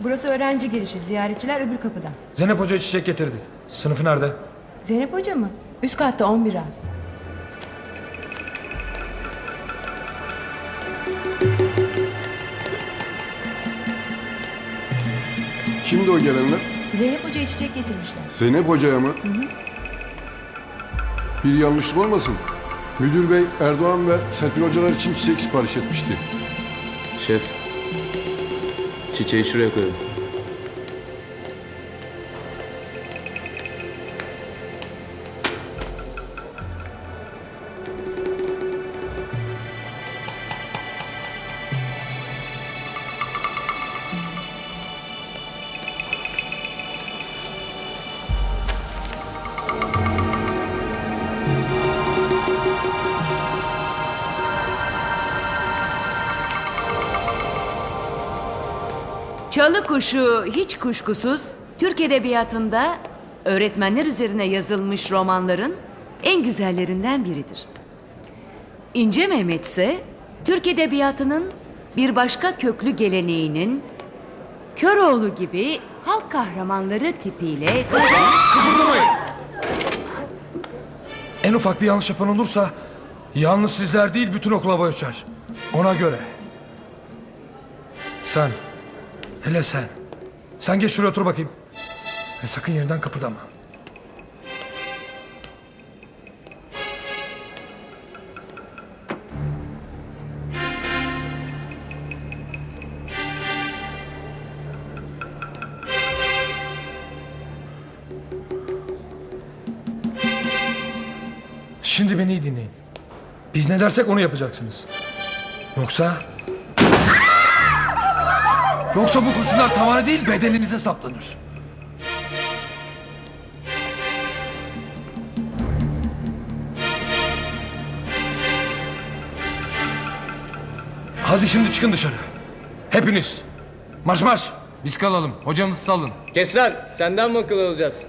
Burası öğrenci girişi. Ziyaretçiler öbür kapıdan. Zeynep Hoca'ya çiçek getirdik. Sınıfı nerede? Zeynep Hoca mı? Üst katta 11 A. Kimdi o gelenler? Zeynep Hoca'ya çiçek getirmişler. Zeynep Hoca'ya mı? Bir yanlışlık olmasın. Müdür bey Erdoğan ve Serpil hocalar için çiçek sipariş etmişti. Şef. GJ 슈렉을 Çalı Kuşu hiç kuşkusuz Türk Edebiyatı'nda öğretmenler üzerine yazılmış romanların en güzellerinden biridir. İnce Mehmet ise Türk Edebiyatı'nın bir başka köklü geleneğinin Köroğlu gibi halk kahramanları tipiyle En ufak bir yanlış yapan olursa yalnız sizler değil bütün okul hava uçar. Ona göre. Sen. Hele sen. Sen geç şuraya otur bakayım. Ve sakın yerinden kıpırdama. Şimdi beni iyi dinleyin. Biz ne dersek onu yapacaksınız. Yoksa... Yoksa bu kurşunlar tavana değil bedeninize saplanır. Hadi şimdi çıkın dışarı. Hepiniz. Marş marş. Biz kalalım. Hocamızı salın. Kes lan! Senden mi akıl alacağız?